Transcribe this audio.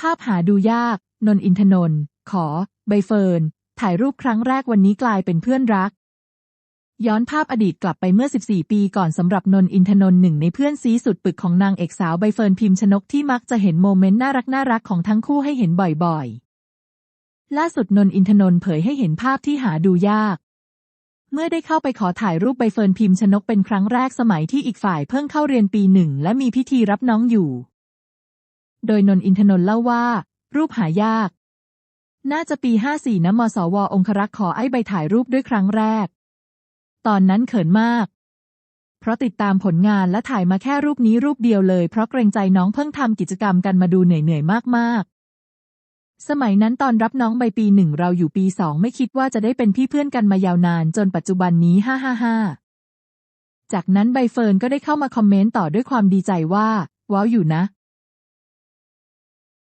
ภาพหาดูยาก นนอินทนนท์ขอ ใบเฟิร์น ถ่ายรูปครั้งแรกวันนี้กลายเป็นเพื่อนรัก ย้อนภาพอดีตกลับไปเมื่อ 14 ปีก่อนสำหรับนนอินทนนท์หนึ่งในเพื่อนซีสุดปึกของนางเอกสาวใบเฟิร์นพิมพ์ชนกที่มักจะเห็นโมเมนต์น่ารักน่ารักของทั้งคู่ให้เห็นบ่อยๆ ล่าสุดนนอินทนนท์เผยให้เห็นภาพที่หาดูยาก เมื่อได้เข้าไปขอถ่ายรูปใบเฟิร์นพิมพ์ชนกเป็นครั้งแรกสมัยที่อีกฝ่ายเพิ่งเข้าเรียนปีหนึ่งและมีพิธีรับน้องอยู่ โดยนนอินทนนท์เล่าว่า รูปหายาก น่าจะปี 54นะมสว องครักษ์ขอไอ้ใบถ่ายรูปด้วยครั้งแรก ตอนนั้นเขินมาก เพราะติดตามผลงานและถ่ายมาแค่รูปนี้รูปเดียวเลย เพราะเกรงใจน้องเพิ่งทำกิจกรรมกันมาดูเหนื่อยๆมากๆสมัยนั้นตอนรับน้องใบปีหนึ่งเราอยู่ปีสองไม่คิดว่าจะได้เป็นพี่เพื่อนกันมายาวนานจนปัจจุบันนี้ฮ่าฮ่าฮ่าจากนั้นใบเฟิร์นก็ได้เข้ามาคอมเมนต์ต่อด้วยความดีใจว่า ว้าวอยู่นะ